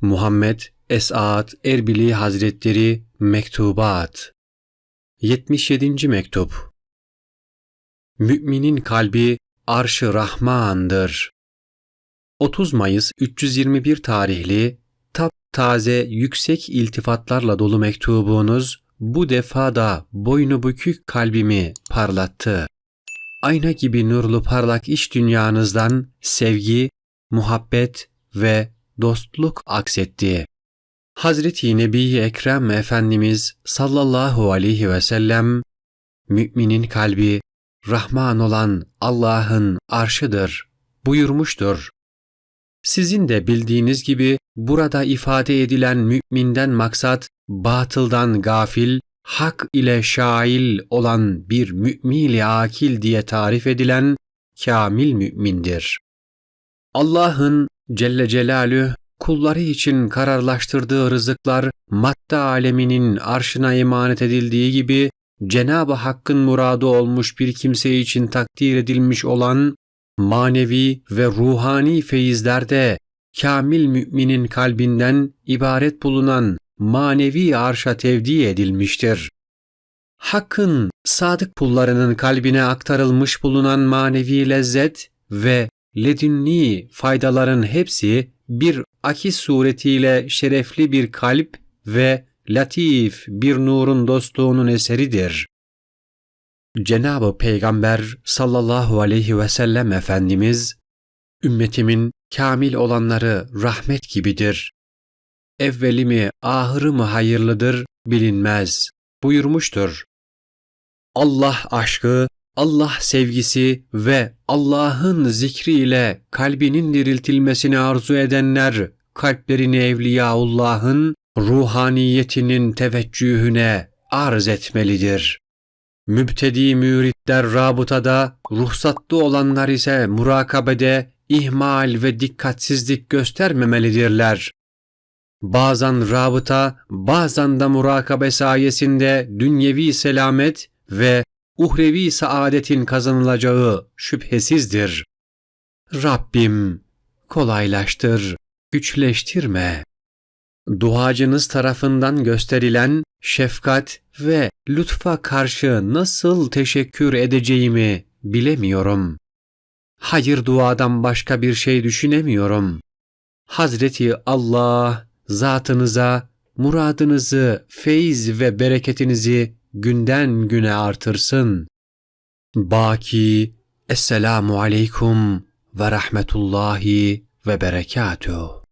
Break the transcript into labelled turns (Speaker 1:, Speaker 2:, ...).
Speaker 1: Muhammed Esat Erbili Hazretleri Mektubat 77. Mektup Müminin kalbi arş-ı Rahman'dır. 30 Mayıs 321 tarihli taze yüksek iltifatlarla dolu mektubunuz bu defa da boynu bükük kalbimi parlattı. Ayna gibi nurlu parlak iç dünyanızdan sevgi, muhabbet ve dostluk aksetti. Hazreti Nebi Ekrem Efendimiz sallallahu aleyhi ve sellem müminin kalbi Rahman olan Allah'ın arşıdır buyurmuştur. Sizin de bildiğiniz gibi burada ifade edilen müminden maksat batıldan gafil, hak ile şail olan bir mü'mili akil diye tarif edilen kamil mümindir. Allah'ın Celle Celalü kulları için kararlaştırdığı rızıklar madde aleminin arşına emanet edildiği gibi Cenab-ı Hakk'ın muradı olmuş bir kimse için takdir edilmiş olan manevi ve ruhani feyizlerde kamil müminin kalbinden ibaret bulunan manevi arşa tevdi edilmiştir. Hakkın sadık kullarının kalbine aktarılmış bulunan manevi lezzet ve ledünni faydaların hepsi bir akis suretiyle şerefli bir kalp ve latif bir nurun dostluğunun eseridir. Cenab-ı Peygamber sallallahu aleyhi ve sellem Efendimiz, ümmetimin kamil olanları rahmet gibidir. Evveli mi ahırı mı hayırlıdır bilinmez buyurmuştur. Allah aşkı, Allah sevgisi ve Allah'ın zikriyle kalbinin diriltilmesini arzu edenler kalplerini Evliyaullah'ın ruhaniyetinin teveccühüne arz etmelidir. Mübtedi müritler rabıtada, ruhsatlı olanlar ise murakabede ihmal ve dikkatsizlik göstermemelidirler. Bazen rabıta, bazen de murakabe sayesinde dünyevi selamet ve uhrevi saadetin kazanılacağı şüphesizdir. Rabbim kolaylaştır, güçleştirme. Duacınız tarafından gösterilen şefkat ve lütfa karşı nasıl teşekkür edeceğimi bilemiyorum. Hayır duadan başka bir şey düşünemiyorum. Hazreti Allah zatınıza muradınızı, feyiz ve bereketinizi günden güne artırsın. Baki Esselamu aleykum ve rahmetullahi ve berekatuhu.